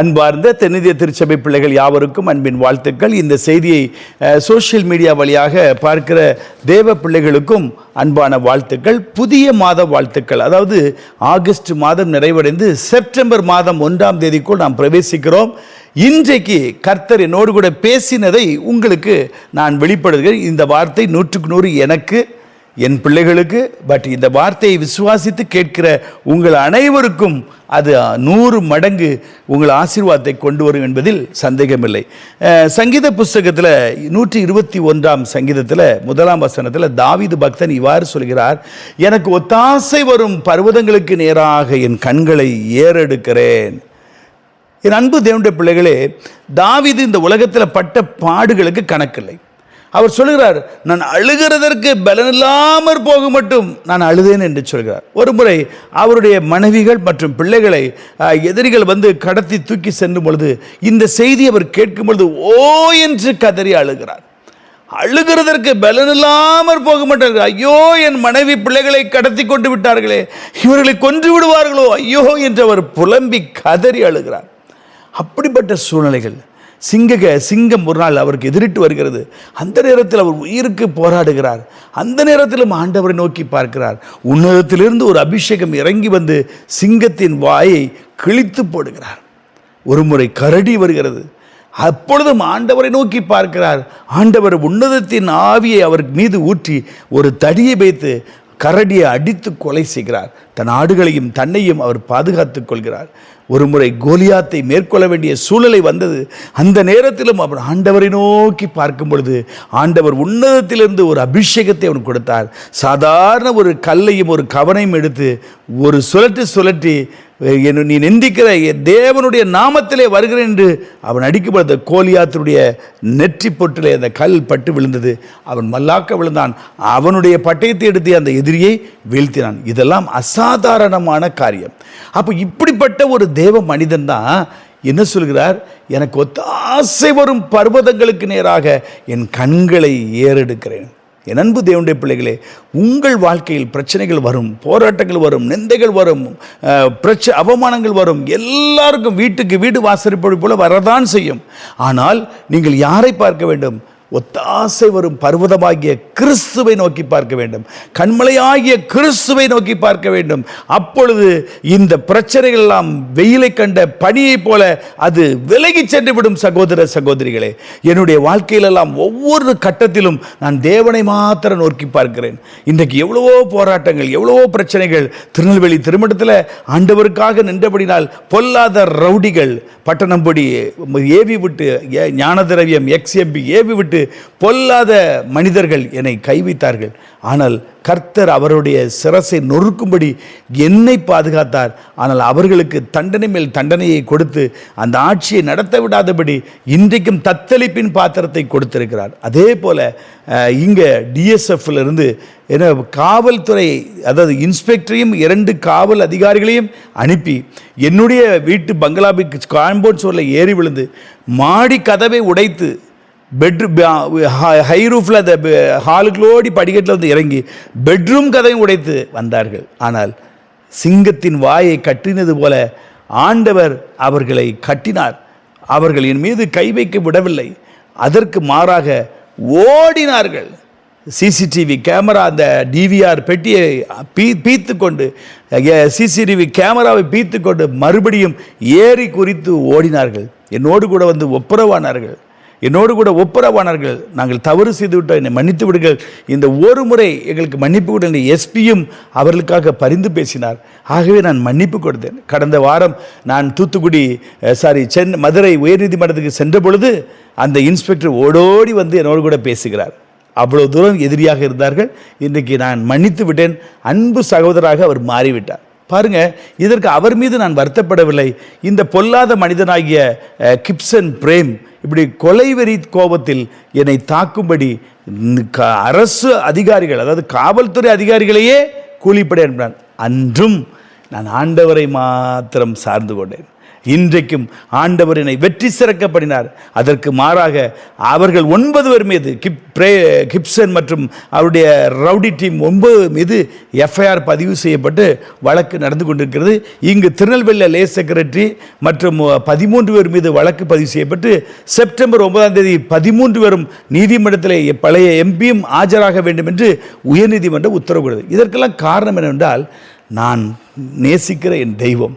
அன்பார்ந்த தென்னிந்திய திருச்சபை பிள்ளைகள் யாவருக்கும் அன்பின் வாழ்த்துக்கள். இந்த செய்தியை சோசியல் சோஷியல் மீடியா வழியாக பார்க்கிற தேவ பிள்ளைகளுக்கும் அன்பான வாழ்த்துக்கள். புதிய மாத வாழ்த்துக்கள். அதாவது ஆகஸ்ட் மாதம் நிறைவடைந்து செப்டம்பர் மாதம் ஒன்றாம் தேதிக்குள் நாம் பிரவேசிக்கிறோம். இன்றைக்கு கர்த்தர் என்னோடு கூட பேசினதை உங்களுக்கு நான் வெளிப்படுகிறேன் இந்த வார்த்தை நூற்றுக்கு நூறு எனக்கு. என் பிள்ளைகளுக்கு பட் இந்த வார்த்தையை விசுவாசித்து கேட்கிற உங்கள் அனைவருக்கும் அது நூறு மடங்கு உங்கள் ஆசீர்வாதத்தை கொண்டு வரும் என்பதில் சந்தேகமில்லை. சங்கீத புஸ்தகத்தில் நூற்றி இருபத்தி ஒன்றாம் சங்கீதத்தில் முதலாம் வசனத்தில் தாவிது பக்தன் இவ்வாறு சொல்கிறார் எனக்கு ஒத்தாசை வரும் பர்வதங்களுக்கு நேராக என் கண்களை ஏறெடுக்கிறேன். என் அன்பு தேவனுடைய பிள்ளைகளே தாவிது இந்த உலகத்தில் பட்ட பாடுகளுக்கு கணக்கில்லை. அவர் சொல்கிறார் நான் அழுகிறதற்கு பலனில்லாமற் போக மட்டும் நான் அழுதேன் என்று சொல்கிறார். ஒரு முறை அவருடைய மனைவிகள் மற்றும் பிள்ளைகளை எதிரிகள் வந்து கடத்தி தூக்கி சென்றும் பொழுது இந்த செய்தி அவர் கேட்கும் பொழுது ஓ என்று கதறி அழுகிறார். அழுகிறதற்கு பலனில்லாமற் போக மாட்டார்கள். ஐயோ என் மனைவி பிள்ளைகளை கடத்தி கொண்டு விட்டார்களே. இவர்களை கொன்று விடுவார்களோ? ஐயோ என்று அவர் புலம்பி கதறி அழுகிறார். அப்படிப்பட்ட சூழ்நிலைகள் சிங்கக சிங்கம் ஒரு நாள் அவருக்கு எதிரிட்டு வருகிறது. அந்த நேரத்தில் அவர் உயிருக்கு போராடுகிறார். அந்த நேரத்திலும் ஆண்டவரை நோக்கி பார்க்கிறார். உன்னதத்திலிருந்து ஒரு அபிஷேகம் இறங்கி வந்து சிங்கத்தின் வாயை கிழித்து போடுகிறார். ஒரு முறை கரடி வருகிறது. அப்பொழுதும் ஆண்டவரை நோக்கி பார்க்கிறார். ஆண்டவர் உன்னதத்தின் ஆவியை அவர் மீது ஊற்றி ஒரு தடியை வைத்து கரடியை அடித்து கொலை செய்கிறார். தன் ஆடுகளையும் தன்னையும் அவர் பாதுகாத்துக் கொள்கிறார். ஒரு முறை கோலியாத்தை மேற்கொள்ள வேண்டிய சூழ்நிலை வந்தது. அந்த நேரத்திலும் அவர் ஆண்டவரை நோக்கி பார்க்கும் பொழுது ஆண்டவர் உன்னதத்திலிருந்து ஒரு அபிஷேகத்தை அவன் கொடுத்தார். சாதாரண ஒரு கல்லையும் ஒரு கவனையும் எடுத்து ஒரு சுழட்டி சுழட்டி நீ நிந்திக்கிற என் தேவனுடைய நாமத்திலே வருகிறேன் என்று அவன் அடிக்கப்பட்ட கோலியாத்தினுடைய நெற்றி பொட்டிலே அந்த கல் பட்டு விழுந்தது. அவன் மல்லாக்க விழுந்தான். அவனுடைய பட்டயத்தை எடுத்து அந்த எதிரியை வீழ்த்தினான். இதெல்லாம் அசாதாரணமான காரியம். அப்போ இப்படிப்பட்ட ஒரு தேவ மனிதன் தான் என்ன சொல்கிறார்? எனக்கு ஒத்தாசை வரும் பர்வதங்களுக்கு நேராக என் கண்களை ஏறெடுக்கிறேன். என் அன்பு தேவனுடைய பிள்ளைகளே உங்கள் வாழ்க்கையில் பிரச்சனைகள் வரும் போராட்டங்கள் வரும் நிந்தைகள் வரும் பிரச்ச அவமானங்கள் வரும். எல்லாருக்கும் வீட்டுக்கு வீடு வாசற்படி போல வரதான் செய்யும். ஆனால் நீங்கள் யாரை பார்க்க வேண்டும்? ஒத்தாசை வரும் பர்வதமாகிய கிறிஸ்துவை நோக்கி பார்க்க வேண்டும். கண்மலையாகிய கிறிஸ்துவை நோக்கி பார்க்க வேண்டும். அப்பொழுது இந்த பிரச்சனைகள் எல்லாம் வெயிலை கண்ட பணியைப் போல அது விலகி சென்று விடும் சகோதர சகோதரிகளே என்னுடைய வாழ்க்கையிலெல்லாம் ஒவ்வொரு கட்டத்திலும் நான் தேவனை மாத்திரம் நோக்கி பார்க்கிறேன். இன்றைக்கு எவ்வளவோ போராட்டங்கள் எவ்வளவோ பிரச்சனைகள் திருநெல்வேலி திருமணத்தில் ஆண்டவருக்காக நின்றபடினால் பொல்லாத ரவுடிகள் பட்டணம்படி ஏவி விட்டு ஏ- ஞான திரவியம் எக்ஸ்எம்பி ஏவி விட்டு பொல்லாத மனிதர்கள் என்னை கைவித்தார்கள் ஆனால் கர்த்தர் அவருடைய சிரசை நொறுக்கும்படி என்னை பாதுகாத்தார். ஆனால் அவர்களுக்கு தண்டனை மேல் தண்டனையை கொடுத்து அந்த ஆட்சியை நடத்த விடாதபடி இன்றைக்கும் தத்தளிப்பின் பாத்திரத்தை கொடுத்திருக்கிறார். அதே போல இங்கே டிஎஸ்எஃப்ல இருந்து என்ன காவல்துறை அதாவது இன்ஸ்பெக்டரையும் இரண்டு காவல் அதிகாரிகளையும் அனுப்பி என்னுடைய வீட்டு பங்களாபிக்கு காம்பவுண்ட் சுவரில் ஏறி விழுந்து மாடி கதவை உடைத்து பெட்ரூம் ஹை ரூஃபில் அந்த ஹாலுக்குள்ளோடி படிக்கட்டில் வந்து இறங்கி பெட்ரூம் கதையும் உடைத்து வந்தார்கள். ஆனால் சிங்கத்தின் வாயை கட்டினது போல ஆண்டவர் அவர்களை கட்டினார். அவர்கள் என் மீது கை வைக்க விடவில்லை. அதற்கு மாறாக ஓடினார்கள். சிசிடிவி கேமரா அந்த டிவிஆர் பெட்டியை பீ பீத்து கொண்டு சிசிடிவி கேமராவை பீத்து கொண்டு மறுபடியும் ஏறி குறித்து ஓடினார்கள். என்னோடு கூட வந்து ஒப்புரவானார்கள். என்னோடு கூட ஒப்புரவானார்கள் நாங்கள் தவறு செய்துவிட்டோம் என்னை மன்னித்து விடுங்கள். இந்த ஒரு முறை எங்களுக்கு மன்னிப்பு கொடுங்க எஸ்பியும் அவர்களுக்காக பரிந்து பேசினார். ஆகவே நான் மன்னிப்பு கொடுத்தேன். கடந்த வாரம் நான் தூத்துக்குடி சாரி சென்னை மதுரை உயர்நீதிமன்றத்துக்கு சென்ற பொழுது அந்த இன்ஸ்பெக்டர் ஓடோடி வந்து என்னோடு கூட பேசுகிறார். அவ்வளோ தூரம் எதிரியாக இருந்தார்கள். இன்றைக்கு நான் மன்னித்து விட்டேன். அன்பு சகோதராக அவர் மாறிவிட்டார். பாருங்க இதற்கு அவர் மீது நான் வருத்தப்படவில்லை. இந்த பொல்லாத மனிதனாகிய கிப்சன் பிரேம் இப்படி கொலைவெறி கோபத்தில் என்னை தாக்கும்படி க- அரசு அதிகாரிகள் அதாவது காவல்துறை அதிகாரிகளையே கூலிப்படை என்றான் அன்றும் நான் ஆண்டவரை மாத்திரம் சார்ந்து கொண்டேன். இன்றைக்கும் ஆண்டவர் என்னை வெற்றி சிறக்கப்படினார். அதற்கு மாறாக அவர்கள் ஒன்பது பேர் மீது கிப் பிரே கிப்சன் மற்றும் அவருடைய ரவுடி டீம் ஒன்பது மீது எஃப்ஐஆர் பதிவு செய்யப்பட்டு வழக்கு நடந்து கொண்டிருக்கிறது. இங்கு திருநெல்வேலியில் லே செக்ரட்டரி மற்றும் பதிமூன்று பேர் மீது வழக்கு பதிவு செய்யப்பட்டு செப்டம்பர் ஒன்பதாம் தேதி பதிமூன்று பேரும் நீதிமன்றத்தில் பழைய எம்பியும் ஆஜராக வேண்டும் என்று உயர்நீதிமன்றம் உத்தரவு கொடுத்தது இதற்கெல்லாம் காரணம் என்னவென்றால் நான் நேசிக்கிற என் தெய்வம்.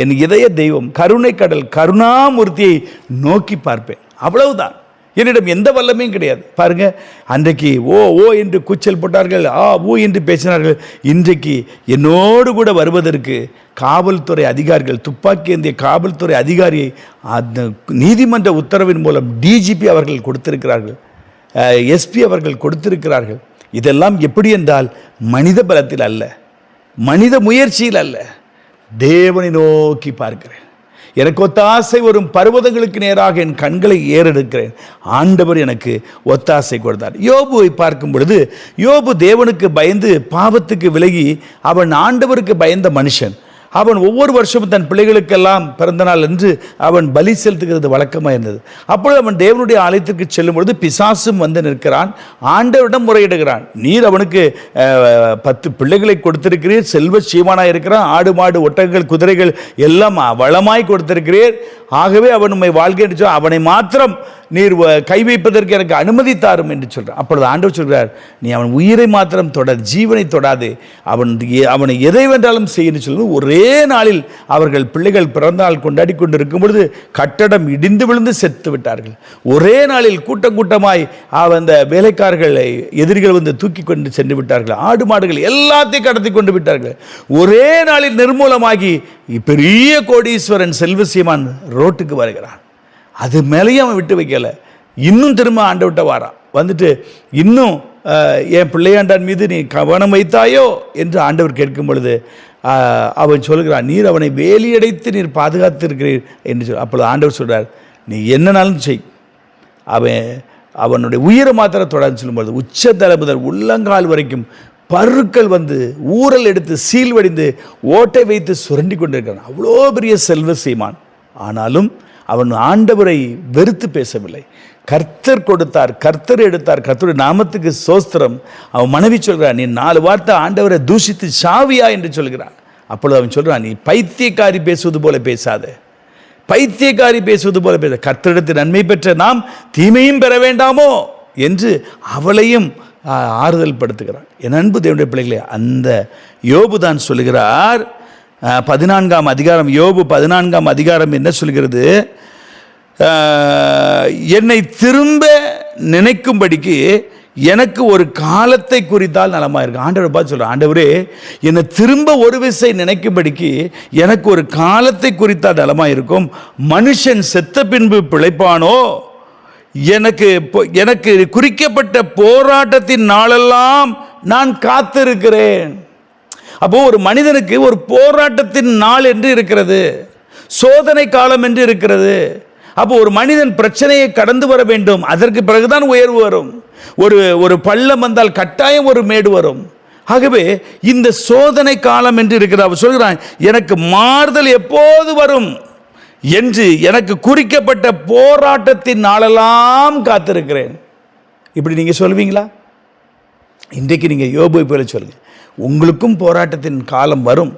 என் இதய தெய்வம் கருணை கடல் கருணாமூர்த்தியை நோக்கி பார்ப்பேன். அவ்வளவுதான். என்னிடம் எந்த வல்லமையும் கிடையாது. பாருங்க அன்றைக்கு ஓ ஓ என்று கூச்சல் போட்டார்கள் ஆ ஊ என்று பேசினார்கள். இன்றைக்கு என்னோடு கூட வருவதற்கு காவல்துறை அதிகாரிகள் துப்பாக்கி ஏந்திய காவல்துறை அதிகாரியை அந்த நீதிமன்ற உத்தரவின் மூலம் டிஜிபி அவர்கள் கொடுத்திருக்கிறார்கள் எஸ்பி அவர்கள் கொடுத்திருக்கிறார்கள். இதெல்லாம் எப்படி என்றால் மனித பலத்தில் அல்ல. மனித முயற்சியில் அல்ல. தேவனை நோக்கி பார்க்கிறேன். எனக்கு ஒத்தாசை வரும் பர்வதங்களுக்கு நேராக என் கண்களை ஏறெடுக்கிறேன். ஆண்டவர் எனக்கு ஒத்தாசை கொடுத்தார். யோபுவை பார்க்கும் பொழுது யோபு தேவனுக்கு பயந்து பாவத்துக்கு விலகி அவன் ஆண்டவருக்கு பயந்த மனுஷன். அவன் ஒவ்வொரு வருஷமும் தன் பிள்ளைகளுக்கெல்லாம் பிறந்தநாள் என்று அவன் பலி செலுத்துகிறது வழக்கமாக இருந்தது. அப்பொழுது அவன் தேவனுடைய ஆலயத்திற்கு செல்லும் பொழுது பிசாசும் வந்து நிற்கிறான். ஆண்டவரிடம் முறையிடுகிறான். நீர் அவனுக்கு பத்து பிள்ளைகளை கொடுத்திருக்கிறீர். செல்வ சீமானாக இருக்கிறான். ஆடு மாடு ஒட்டகங்கள் குதிரைகள் எல்லாம் வளமாய் கொடுத்திருக்கிறீர். ஆகவே அவன் உண்மை வாழ்க்கை என்று அவனை மாத்திரம் நீர் வ- கை வைப்பதற்கு எனக்கு அனுமதி தாரும் என்று சொல்கிறார் அப்பொழுது ஆண்டவர் சொல்கிறார் நீ அவன் உயிரை மாத்திரம் தொட ஜீவனை தொடாது. அவன் எ- அவனை எதை வென்றாலும் செய்யணும் சொல்லி ஒரே நாளில் அவர்கள் பிள்ளைகள் பிறந்தநாள் கொண்டாடி கொண்டு இருக்கும் பொழுது கட்டடம் இடிந்து விழுந்து செத்து விட்டார்கள். ஒரே நாளில் கூட்டம் கூட்டமாய் அந்த வேலைக்காரர்களை எதிரிகள் வந்து தூக்கி கொண்டு சென்று விட்டார்கள். ஆடு மாடுகள் எல்லாத்தையும் கடத்தி கொண்டு விட்டார்கள். ஒரே நாளில் நிர்மூலமாகி பெரிய கோடீஸ்வரன் செல்வசீமான் ரோட்டுக்கு வருகிறான். அது மேலேயும் அவன் விட்டு வைக்கல. இன்னும் திரும்ப ஆண்டவட்ட வாரான் வந்துட்டு இன்னும் என் பிள்ளையாண்டான் மீது நீ கவனம் வைத்தாயோ என்று ஆண்டவர் கேட்கும் பொழுது அவன் சொல்கிறான் நீர் அவனை வேலியடைத்து நீர் பாதுகாத்திருக்கிறீர் என்று சொல் அப்பொழுது ஆண்டவர் சொல்கிறார் நீ என்னனாலும் செய். அவன் அவனுடைய உயிரை மாத்திரம் தொடர்ந்து சொல்லும்பொழுது உச்சத்தலை முதல் உள்ளங்கால் வரைக்கும் பருக்கள் வந்து ஊரல் எடுத்து சீல் வடிந்து ஓட்டை வைத்து சுரண்டி கொண்டிருக்கிறான். அவ்வளோ பெரிய செல்வ சீமான். ஆனாலும் அவன் ஆண்டவரை வெறுத்து பேசவில்லை. கர்த்தர் கொடுத்தார் கர்த்தர் எடுத்தார் கர்த்தருடைய நாமத்துக்கு சோஸ்திரம். அவன் மனைவி சொல்கிறான் நீ நாலு வார்த்தை ஆண்டவரை தூஷித்து சாவியா? என்று சொல்கிறான். அப்பொழுது அவன் சொல்கிறான் நீ பைத்தியக்காரி பேசுவது போல பேசாத. பைத்தியக்காரி பேசுவது போல பேச கர்த்தரிடத்தில் நன்மை பெற்ற நாம் தீமையும் பெற வேண்டாமோ? என்று அவளையும் ஆறுதல் படுத்துகிறான். என் அன்பு தேவனுடைய பிள்ளைகளே அந்த யோபு தான் சொல்லுகிறார். பதினான்காம் அதிகாரம் யோபு பதினான்காம் அதிகாரம் என்ன சொல்கிறது? என்னை திரும்ப நினைக்கும்படிக்கு எனக்கு ஒரு காலத்தை குறித்தால் நலமாக இருக்கு ஆண்டவர் பார்த்து சொல்கிறேன் ஆண்டவரே என்னை திரும்ப ஒரு விசை நினைக்கும்படிக்கு எனக்கு ஒரு காலத்தை குறித்தால் நலமா இருக்கும் மனுஷன் செத்த பின்பு பிழைப்பானோ? எனக்கு எனக்கு குறிக்கப்பட்ட போராட்டத்தின் நாளெல்லாம் நான் காத்திருக்கிறேன். அப்போது ஒரு மனிதனுக்கு ஒரு போராட்டத்தின் நாள் என்று இருக்கிறது. சோதனை காலம் என்று இருக்கிறது. அப்போ ஒரு மனிதன் பிரச்சனையை கடந்து வர வேண்டும். அதற்கு பிறகுதான் உயர்வு வரும். ஒரு ஒரு பள்ளம் வந்தால் கட்டாயம் ஒரு மேடு வரும். ஆகவே இந்த சோதனை காலம் என்று இருக்கிற அவர் சொல்கிறான் எனக்கு மாறுதல் எப்போது வரும்? என்று எனக்கு குறிக்கப்பட்ட போராட்டத்தின் நாளெல்லாம் காத்திருக்கிறேன். இப்படி நீங்கள் சொல்வீங்களா? இன்றைக்கு நீங்கள் யோபு போல சொல்லுங்கள் உங்களுக்கும் போராட்டத்தின் காலம் வரும்.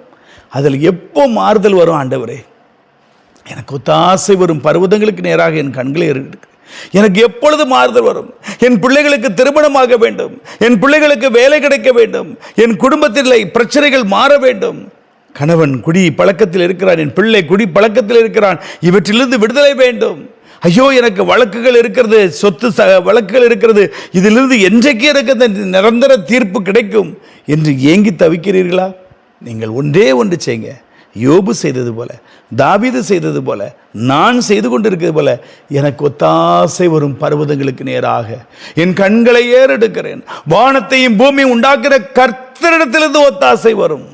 அதில் எப்போ மாறுதல் வரும் ஆண்டவரே? எனக்கு ஒத்தாசை வரும் பர்வதங்களுக்கு நேராக என் கண்களை இருக்கு எனக்கு எப்பொழுது மாறுதல் வரும்? என் பிள்ளைகளுக்கு திருமணமாக வேண்டும். என் பிள்ளைகளுக்கு வேலை கிடைக்க வேண்டும். என் குடும்பத்தில் பிரச்சனைகள் மாற வேண்டும். கணவன் குடி பழக்கத்தில் இருக்கிறான் என் பிள்ளை குடி பழக்கத்தில் இருக்கிறான் இவற்றிலிருந்து விடுதலை வேண்டும். ஐயோ எனக்கு வழக்குகள் இருக்கிறது சொத்து ச வழக்குகள் இருக்கிறது இதிலிருந்து என்றைக்கு எனக்கு அந்த நிரந்தர தீர்ப்பு கிடைக்கும் என்று ஏங்கி தவிக்கிறீர்களா? நீங்கள் ஒன்றே ஒன்று செய்யுங்க. யோபு செய்தது போல. தாவிது செய்தது போல நான் செய்து கொண்டிருக்கிறது போல எனக்கு ஒத்தாசை வரும் பர்வதங்களுக்கு நேராக. என் கண்களை ஏறெடுக்கிறேன். வானத்தையும் பூமி உண்டாக்குற கர்த்தரிடத்திலிருந்து ஒத்தாசை வரும்.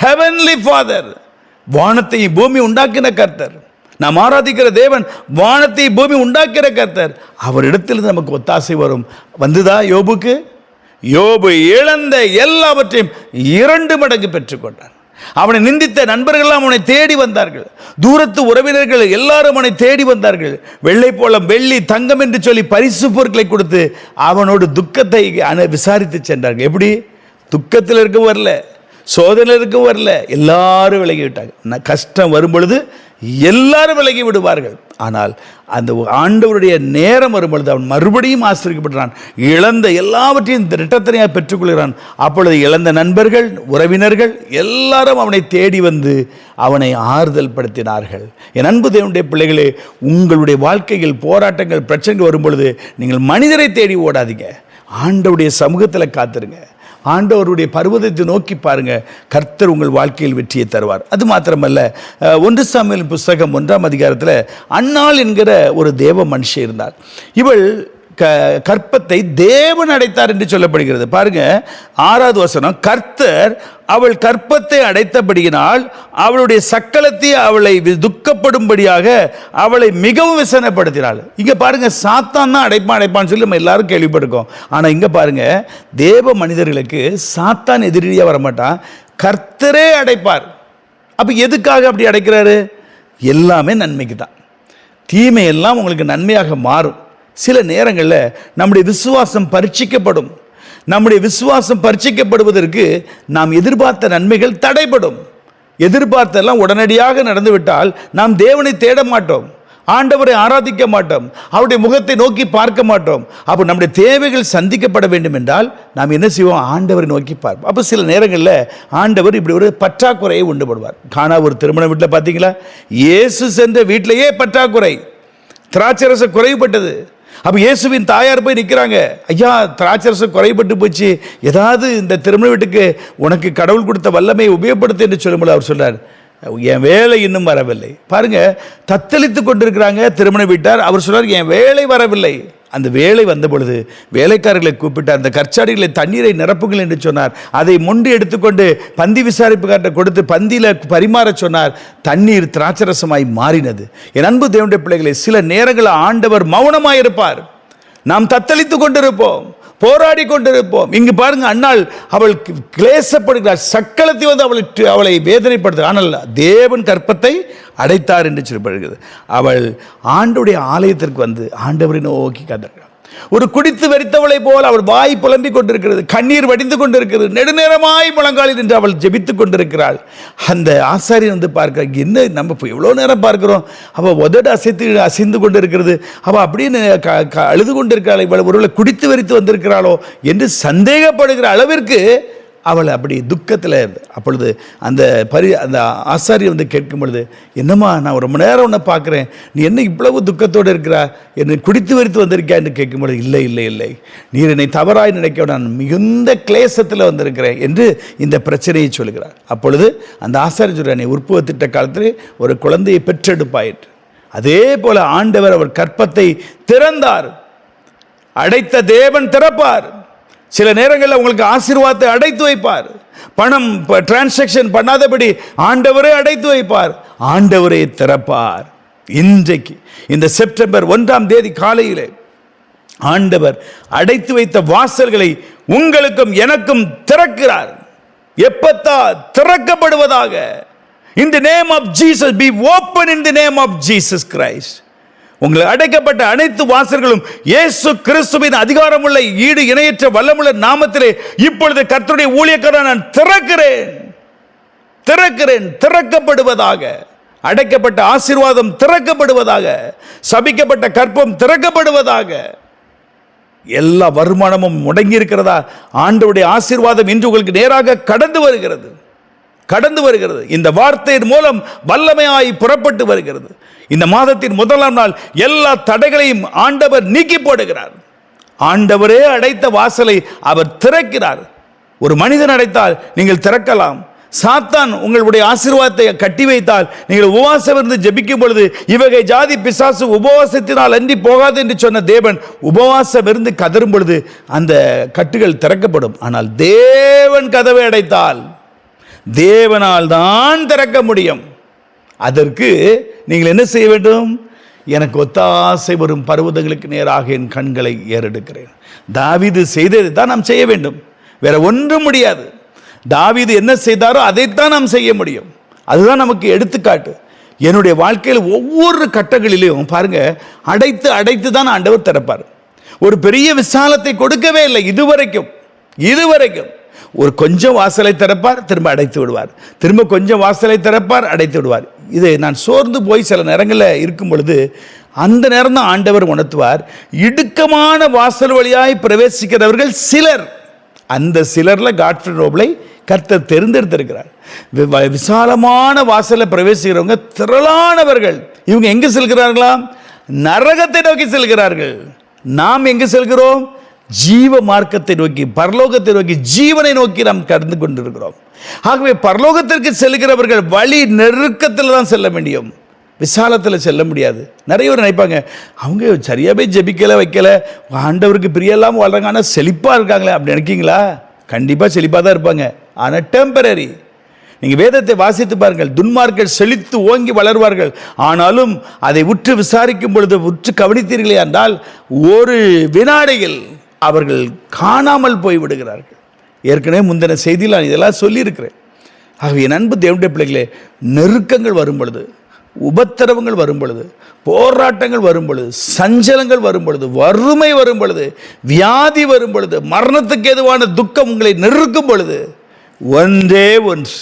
ஹெவன்லி ஃபாதர் வானத்தையும் பூமி உண்டாக்கின கர்த்தர். நாம் ஆராதிக்கிற தேவன் வானத்தை பூமி உண்டாக்கிற கர்த்தர். அவரிடத்திலிருந்து நமக்கு ஒத்தாசை வரும். வந்துதா யோபுக்கு? யோபு இழந்த எல்லாவற்றையும் இரண்டு மடங்கு பெற்றுக்கொண்டார் அவனை நிந்தித்த நண்பர்கள்லாம் அவனை தேடி வந்தார்கள். தூரத்து உறவினர்கள் எல்லாரும் அவனை தேடி வந்தார்கள். வெள்ளை போலம் வெள்ளி தங்கம் என்று சொல்லி பரிசு பொருட்களை கொடுத்து அவனோட துக்கத்தை அனு விசாரித்து சென்றார்கள். எப்படி? துக்கத்தில் இருக்க வரல சோதனையில் இருக்க வரல எல்லாரும் விலகி விட்டாங்க கஷ்டம் வரும் பொழுது எல்லாரும் விலகி விடுவார்கள். ஆனால் அந்த ஆண்டவருடைய நேரம் வரும்பொழுது அவன் மறுபடியும் ஆசிரியப்படுறான் இழந்த எல்லாவற்றையும் திட்டத்தனையாக பெற்றுக்கொள்கிறான். அப்பொழுது இழந்த நண்பர்கள் உறவினர்கள் எல்லாரும் அவனை தேடி வந்து அவனை ஆறுதல் படுத்தினார்கள். என் அன்பு தேவனுடைய பிள்ளைகளே உங்களுடைய வாழ்க்கையில் போராட்டங்கள் பிரச்சனைகள் வரும்பொழுது நீங்கள் மனிதரை தேடி ஓடாதீங்க. ஆண்டவருடைய சமூகத்தில் காத்துருங்க. ஆண்டவருடைய பர்வதத்தை நோக்கி பாருங்கள் கர்த்தர் உங்கள் வாழ்க்கையில் வெற்றியை தருவார். அது மாத்திரமல்ல ஒன்று சாமியல் புஸ்தகம் ஒன்றாம் அதிகாரத்தில் அன்னாள் என்கிற ஒரு தேவ மனுஷன் இருந்தார். இவள் க கற்பத்தை தேவன் அடைத்தார் என்று சொல்லப்படுகிறது. பாருங்க ஆறாவது வசனம் கர்த்தர் அவள் கற்பத்தை அடைத்தபடியினால் அவளுடைய சக்கலத்தை அவளை துக்கப்படும்படியாக அவளை மிகவும் விசனப்படுத்தினாள். இங்கே பாருங்கள் சாத்தான் தான் அடைப்பான் அடைப்பான்னு சொல்லி நம்ம எல்லாரும் கேள்விப்பட்டிருக்கோம். ஆனால் இங்கே பாருங்க தேவ மனிதர்களுக்கு சாத்தான் எதிரியாக வரமாட்டான் கர்த்தரே அடைப்பார். அப்போ எதுக்காக அப்படி அடைக்கிறாரு? எல்லாமே நன்மைக்கு தான். தீமையெல்லாம் உங்களுக்கு நன்மையாக மாறும். சில நேரங்களில் நம்முடைய விசுவாசம் பரீட்சிக்கப்படும். நம்முடைய விசுவாசம் பரிச்சிக்கப்படுவதற்கு நாம் எதிர்பார்த்த நன்மைகள் தடைப்படும் எதிர்பார்த்தெல்லாம் உடனடியாக நடந்துவிட்டால் நாம் தேவனை தேட மாட்டோம். ஆண்டவரை ஆராதிக்க மாட்டோம். அவருடைய முகத்தை நோக்கி பார்க்க மாட்டோம். அப்போ நம்முடைய தேவைகள் சந்திக்கப்பட வேண்டும் என்றால் நாம் என்ன செய்வோம்? ஆண்டவரை நோக்கி பார்ப்போம். அப்போ சில நேரங்களில் ஆண்டவர் இப்படி ஒரு பற்றாக்குறையை உண்டு பண்ணுவார் காணா ஒரு திருமண வீட்டில் பார்த்தீங்களா? இயேசு சென்ற வீட்டிலேயே பற்றாக்குறை. திராட்சரச குறைவுபட்டது. அப்போ இயேசுவின் தாயார் போய் நிற்கிறாங்க ஐயா திராட்சரசம் குறைபட்டு போச்சு. ஏதாவது இந்த திருமண வீட்டுக்கு உனக்கு கடவுள் கொடுத்த வல்லமையை உபயோகப்படுத்து என்று சொல்லும்போது அவர் சொல்றார் என் வேலை இன்னும் வரவில்லை. பாருங்க தத்தளித்து கொண்டிருக்கிறாங்க திருமண வீட்டார். அவர் சொன்னார் என் வேலை வரவில்லை. அந்த வேலை வந்த பொழுது வேலைக்காரர்களை கூப்பிட்டு அந்த கற்சாடிகளை தண்ணீரை நிரப்புங்கள் என்று சொன்னார். அதை மொண்டு எடுத்துக்கொண்டு பந்தி விசாரிப்புக்கார்ட்ட கொடுத்து பந்தியில் பரிமாறச் சொன்னார். தண்ணீர் திராட்சரசமாய் மாறினது. என் அன்பு தேவனுடைய பிள்ளைகளை சில நேரங்களில் ஆண்டவர் மௌனமாக இருப்பார் நாம் தத்தளித்து கொண்டிருப்போம். போராடி கொண்டிருப்போம் இங்கு பாருங்க அண்ணாள் அவள் கிளேசப்படுகிறார் சக்களத்தை வந்து அவளை அவளை வேதனைப்படுத்து ஆனால் தேவன் கற்பத்தை அடைத்தார் என்று சொல்லப்படுகிறது. அவள் ஆண்டுடைய ஆலயத்திற்கு வந்து ஆண்டவரை நோக்கி கதறாள். ஒரு குடித்து வெறித்தவளை போல் அவள் வாய் புலம்பிக் கொண்டிருக்கிறது கண்ணீர் வடிந்து கொண்டிருக்கிறது நெடுநேரமாய் முழங்காலில் நின்று அவள் ஜெபித்துக் கொண்டிருக்கிறாள். அந்த ஆசாரியன் வந்து பார்க்க என்ன நம்ம இப்போ எவ்வளோ நேரம் பார்க்கிறோம்? அவள் உதடு அசைத்து அசைந்து கொண்டு இருக்கிறது அவள் அப்படின்னு க- க- அழுது கொண்டிருக்கிறாள். இவள் ஒருவேளை குடித்து வெறித்து வந்திருக்கிறாளோ? என்று சந்தேகப்படுகிற அளவிற்கு அவள் அப்படி துக்கத்தில் இருந்து அப்பொழுது அந்த பரி அந்த ஆசாரி வந்து கேட்கும் பொழுது என்னம்மா நான் ரொம்ப நேரம் உன்னை பார்க்குறேன். நீ என்ன இவ்வளவு துக்கத்தோடு இருக்கிறா? என்னை குடித்து வரித்து வந்திருக்கியா? என்று கேட்கும் பொழுது இல்லை இல்லை இல்லை. நீர் என்னை தவறாய் நினைக்க நான் மிகுந்த கிளேசத்தில் வந்திருக்கிறேன் என்று இந்த பிரச்சனையை சொல்கிறார். அப்பொழுது அந்த ஆசாரி சொல்கிறார் நீ உற்பவ காலத்தில் ஒரு குழந்தையை பெற்றெடுப்பாயிற்று அதே போல ஆண்டவர் அவர் கற்பத்தை திறந்தார். அடைத்த தேவன் திறப்பார். சில நேரங்களில் உங்களுக்கு ஆசீர்வாதத்தை அடைத்து வைப்பார். பணம் டிரான்சாக்ஷன் பண்ணாதபடி ஆண்டவரே அடைத்து வைப்பார். ஆண்டவரே திறப்பார். இன்றைக்கு இந்த செப்டம்பர் ஒன்றாம் தேதி காலையிலே ஆண்டவர் அடைத்து வைத்த வாசல்களை உங்களுக்கும் எனக்கும் திறக்கிறார். எப்பத்தா திறக்கப்படுவதாக. In the name of Jesus be open in the name of Jesus Christ உங்களை அடைக்கப்பட்ட அனைத்து வாசல்களும் இயேசு கிறிஸ்துவின் அதிகாரமுள்ள ஈடு இணையற்ற வல்லமுள்ள நாமத்திலே இப்பொழுது கர்த்தருடைய ஊழியக்காரன் நான் திறக்கிறேன். திறக்கிறேன். திறக்கப்படுவதாக. அடைக்கப்பட்ட ஆசீர்வாதம் திறக்கப்படுவதாக. சபிக்கப்பட்ட கற்பம் திறக்கப்படுவதாக. எல்லா வருமானமும் முடங்கி இருக்கிறதா ஆண்டவுடைய ஆசீர்வாதம் இன்று உங்களுக்கு நேராக கடந்து வருகிறது. கடந்து வருகிறது. இந்த வார்த்தையின் மூலம் வல்லமையாய் புறப்பட்டு வருகிறது. இந்த மாதத்தின் முதலாம் நாள் எல்லா தடைகளையும் ஆண்டவர் நீக்கி போடுகிறார். ஆண்டவரே அடைத்த வாசலை அவர் திறக்கிறார். ஒரு மனிதன் அடைத்தால் நீங்கள் திறக்கலாம். சாத்தான் உங்களுடைய ஆசீர்வாதத்தை கட்டி வைத்தால் நீங்கள் உபவாசம் இருந்து ஜபிக்கும் பொழுது இவகை ஜாதி பிசாசு உபவாசத்தினால் அன்றி போகாது என்று சொன்ன தேவன் உபவாசம் இருந்து கதரும் பொழுது அந்த கட்டுகள் திறக்கப்படும். ஆனால் தேவன் கதவை அடைத்தால் தேவனால் தான் திறக்க முடியும். அதற்கு நீங்கள் என்ன செய்ய வேண்டும்? எனக்கு ஒத்தாசை வரும் பர்வதங்களுக்கு நேராக என் கண்களை ஏறெடுக்கிறேன். தாவீது செய்ததை தான் நாம் செய்ய வேண்டும். வேற ஒன்றும் முடியாது. தாவீது என்ன செய்தாரோ அதைத்தான் நாம் செய்ய முடியும். அதுதான் நமக்கு எடுத்துக்காட்டு. என்னுடைய வாழ்க்கையில் ஒவ்வொரு கட்டங்களிலும் பாருங்க அடைத்து அடைத்து தான் ஆண்டவர் திறப்பார். ஒரு பெரிய விசாலத்தை கொடுக்கவே இல்லை இதுவரைக்கும் இதுவரைக்கும். ஒரு கொஞ்சம் வாசலை திறப்பார் திரும்ப அடைத்து விடுவார். திரும்ப கொஞ்சம் வாசலை திறப்பார் அடைத்து விடுவார். இது நான் சோர்ந்து போய் சில நேரங்களில் இருக்கும் பொழுது அந்த நேரம் தான் ஆண்டவர் உணர்த்துவார் இடுக்கமான வாசல் வழியாய் பிரவேசிக்கிறவர்கள் சிலர். அந்த சிலரில் காட்ஃப்ரி ரோப்லை கர்த்தர் தெரிந்தெடுத்திருக்கிறார். வி- விசாலமான வாசலில் பிரவேசிக்கிறவங்க திரளானவர்கள். இவங்க எங்கே செல்கிறார்களாம்? நரகத்தை நோக்கி செல்கிறார்கள். நாம் எங்கு செல்கிறோம்? ஜீவ மார்க்கத்தை நோக்கி பரலோகத்தை நோக்கி ஜீவனை நோக்கி நாம் கடந்து கொண்டிருக்கிறோம். ஆகவே பரலோகத்திற்கு செல்கிறவர்கள் வழி நெருக்கத்தில் தான் செல்ல முடியும். விசாலத்தில் செல்ல முடியாது. நிறைய பேர் நினைப்பாங்க அவங்க சரியாக போய் வைக்கலை? வைக்கல ஆண்டவருக்கு பிரியெல்லாம் வாழ்றாங்க. ஆனால் செழிப்பாக இருக்காங்களே. அப்படி நினைக்கிங்களா? கண்டிப்பாக செழிப்பாக தான் இருப்பாங்க. ஆனால் டெம்பரரி நீங்கள் வேதத்தை வாசித்து பாருங்கள். துன்மார்கள் செழித்து ஓங்கி வளர்வார்கள். ஆனாலும் அதை உற்று விசாரிக்கும் பொழுது உற்று கவனித்தீர்களே என்றால் ஒரு வினாடையில் அவர்கள் காணாமல் போய் விடுகிறார்கள் ஏற்கனவே முந்தின செய்தியில் நான் இதெல்லாம் சொல்லியிருக்கிறேன். ஆகவே என் அன்பு தேவனுடைய பிள்ளைகளே நெருக்கங்கள் வரும் பொழுது உபத்திரவங்கள் வரும் பொழுது போராட்டங்கள் வரும் பொழுது சஞ்சலங்கள் வரும் பொழுது வறுமை வரும் பொழுது வியாதி வரும் பொழுது மரணத்துக்கு எதுவான துக்கம் உங்களை நெருக்கும் பொழுது ஒன்றே ஒன்று.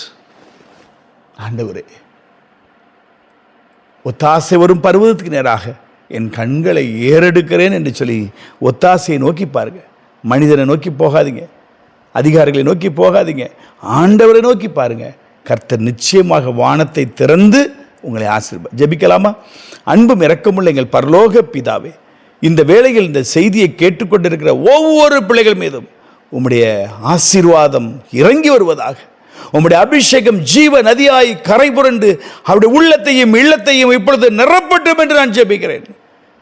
ஆண்டவரே ஒத்தாசை வரும் பருவதத்துக்கு நேராக என் கண்களை ஏறெடுக்கிறேன் என்று சொல்லி ஒத்தாசையை நோக்கி பாருங்க. மனிதனை நோக்கி போகாதீங்க. அதிகாரிகளை நோக்கி போகாதீங்க. ஆண்டவரை நோக்கி பாருங்க. கர்த்தர் நிச்சயமாக வானத்தை திறந்து உங்களை ஆசீர்வா ஜெபிக்கலாமா? அன்பும் இரக்கமுள்ள எங்கள் பரலோக பிதாவே இந்த வேளையில் இந்த செய்தியை கேட்டுக்கொண்டிருக்கிற ஒவ்வொரு பிள்ளைகள் மீதும் உம்முடைய ஆசீர்வாதம் இறங்கி வருவதாக உம்முடைய அபிஷேகம் ஜீவ நதியாய் கரை புரண்டு அவருடைய உள்ளத்தையும் இல்லத்தையும் இப்பொழுது நிரப்பட்டும் என்று நான் ஜெபிக்கிறேன்.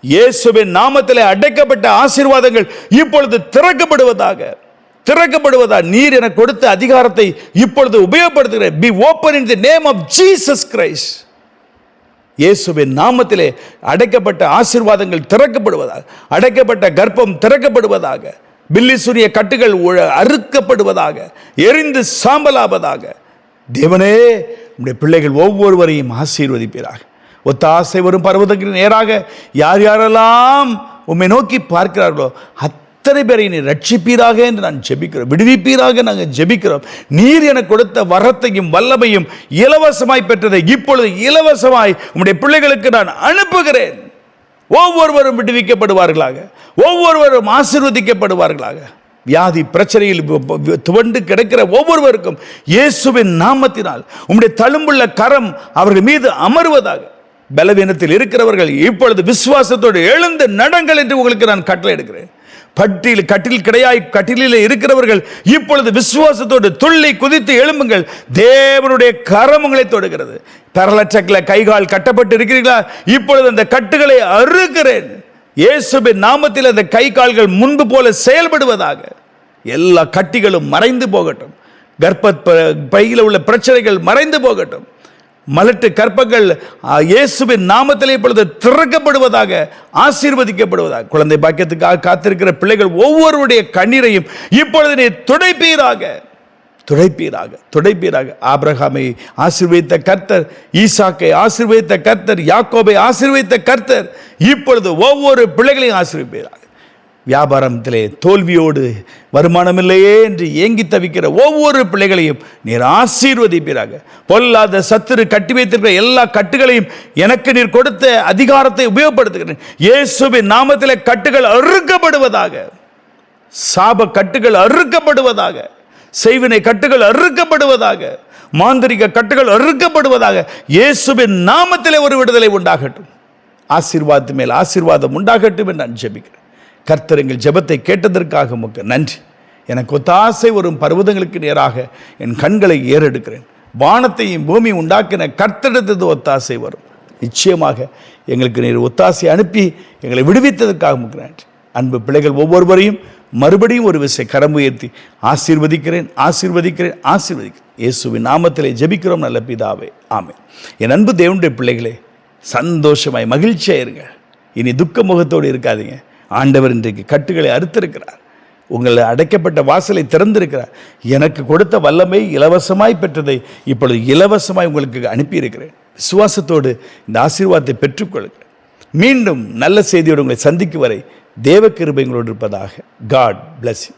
இயேசுவின் நாமத்திலே அடைக்கப்பட்ட ஆசீர்வாதங்கள் இப்பொழுது திறக்கப்படுவதாக திறக்கப்படுவதா? நீர் எனக்கு கொடுத்த அதிகாரத்தை இப்பொழுது உபயோகப்படுத்துகிறேன். Be open in the name of Jesus Christ இயேசுவின் நாமத்திலே அடைக்கப்பட்ட ஆசீர்வாதங்கள் திறக்கப்படுவதாக அடைக்கப்பட்ட கர்ப்பம் திறக்கப்படுவதாக பில்லிசுரிய கட்டுகள் அறுக்கப்படுவதாக எரிந்து சாம்பலாவதாக. தேவனே நம்முடைய பிள்ளைகள் ஒவ்வொருவரையும் ஆசீர்வதிப்பீராக. ஒத்தாசை வரும் பருவத்துக்கு நேராக யார் யாரெல்லாம் உம்மை நோக்கி பார்க்கிறார்களோ அத்தனை பேரை நீ ரட்சிப்பீராக என்று நான் ஜெபிக்கிறோம். விடுவிப்பீராக நாங்கள் ஜெபிக்கிறோம். நீர் எனக்கு கொடுத்த வரத்தையும் வல்லமையும் இலவசமாய் பெற்றதை இப்பொழுது இலவசமாய் உங்களுடைய பிள்ளைகளுக்கு நான் அனுப்புகிறேன். ஒவ்வொருவரும் விடுவிக்கப்படுவார்களாக. ஒவ்வொருவரும் ஆசிர்வதிக்கப்படுவார்களாக. வியாதி பிரச்சனையில் துவண்டு கிடக்கிற ஒவ்வொருவருக்கும் இயேசுவின் நாமத்தினால் உம்முடைய தழும்புள்ள கரம் அவர்கள் மீது அமருவதாக. பலவீனத்தில் இருக்கிறவர்கள் இப்பொழுது விசுவாசத்தோடு எழுந்து நடங்கள் என்று உங்களுக்கு நான் கட்டளை எடுக்கிறேன் பட்டியில் கட்டில் கிடையாய் கட்டிலில் இருக்கிறவர்கள் இப்பொழுது விசுவாசத்தோடு துள்ளி குதித்து எழும்புங்கள். தேவனுடைய கரம் உங்களை தொடுகிறது. பரலட்சக்கில் கைகால் கட்டப்பட்டு இருக்கிறீர்களா? இப்பொழுது அந்த கட்டுகளை அறுக்கிறேன். இயேசுபின் நாமத்தில் அந்த கை கால்கள் முன்பு போல செயல்படுவதாக. எல்லா கட்டிகளும் மறைந்து போகட்டும். கர்ப்ப ப- உள்ள பிரச்சனைகள் மறைந்து போகட்டும். மலட்டு கற்பங்கள் இயேசுவின் நாமத்திலே இப்பொழுது திறக்கப்படுவதாக ஆசீர்வதிக்கப்படுவதாக. குழந்தை பாக்கியத்துக்காக காத்திருக்கிற பிள்ளைகள் ஒவ்வொருவருடைய கண்ணீரையும் இப்பொழுது நீ துடைப்பீராக துடைப்பீராக துடைப்பீராக. ஆபிரகாமை ஆசிர்வதித்த கர்த்தர் ஈசாக்கை ஆசிர்வதித்த கர்த்தர் யாக்கோபை ஆசிர்வதித்த கர்த்தர் இப்பொழுது ஒவ்வொரு பிள்ளைகளையும் ஆசீர்வதிப்பீராக. வியாபாரத்திலே தோல்வியோடு வருமானமில்லையே என்று ஏங்கி தவிக்கிற ஒவ்வொரு பிள்ளைகளையும் நீர் ஆசீர்வதிப்பீராக. பொல்லாத சத்துரு கட்டி வைத்திருக்கிற எல்லா கட்டுகளையும் எனக்கு நீர் கொடுத்த அதிகாரத்தை உபயோகப்படுத்துகிறேன். இயேசுவின் நாமத்திலே கட்டுகள் அறுக்கப்படுவதாக. சாப கட்டுகள் அறுக்கப்படுவதாக. செய்வினை கட்டுகள் அறுக்கப்படுவதாக. மாந்திரிக கட்டுகள் அறுக்கப்படுவதாக. இயேசுவின் நாமத்திலே ஒரு விடுதலை உண்டாகட்டும். ஆசீர்வாதத்து மேல் ஆசீர்வாதம் உண்டாகட்டும் என்று நான் ஜெபிக்கிறேன். கர்த்தர் எங்கள் ஜெபத்தை கேட்டதற்காக உமக்கு நன்றி. எனக்கு ஒத்தாசை வரும் பர்வதங்களுக்கு நேராக என் கண்களை ஏறெடுக்கிறேன். வானத்தையும் பூமியும் உண்டாக்கின கர்த்தெடுத்தது ஒத்தாசை வரும். நிச்சயமாக எங்களுக்கு நீர் ஒத்தாசை அனுப்பி எங்களை விடுவித்ததற்காக உமக்கு நன்றி. அன்பு பிள்ளைகள் ஒவ்வொருவரையும் மறுபடியும் ஒரு விசை கரம் உயர்த்தி ஆசீர்வதிக்கிறேன் ஆசீர்வதிக்கிறேன் ஆசீர்வதிக்கிறேன். இயேசுவின் நாமத்திலே ஜெபிக்கிறோம் நல்ல பிதாவே. ஆமை என் அன்பு தேவனுடைய பிள்ளைகளே சந்தோஷமாய் மகிழ்ச்சியாக இருங்க இனி துக்க முகத்தோடு இருக்காதீங்க. ஆண்டவர் இன்றைக்கு கட்டுகளை அறுத்திருக்கிறார். உங்களை அடைக்கப்பட்ட வாசலை திறந்திருக்கிறார். எனக்கு கொடுத்த வல்லமை இலவசமாய் பெற்றதை இப்பொழுது இலவசமாய் உங்களுக்கு அனுப்பியிருக்கிறேன். விசுவாசத்தோடு இந்த ஆசீர்வாதத்தை பெற்றுக்கொள்ளுங்கள். மீண்டும் நல்ல செய்தியோடு உங்களை சந்திக்கும் வரை தேவ கிருபை உங்களோடு இருப்பதாக காட் பிளஸ் யூ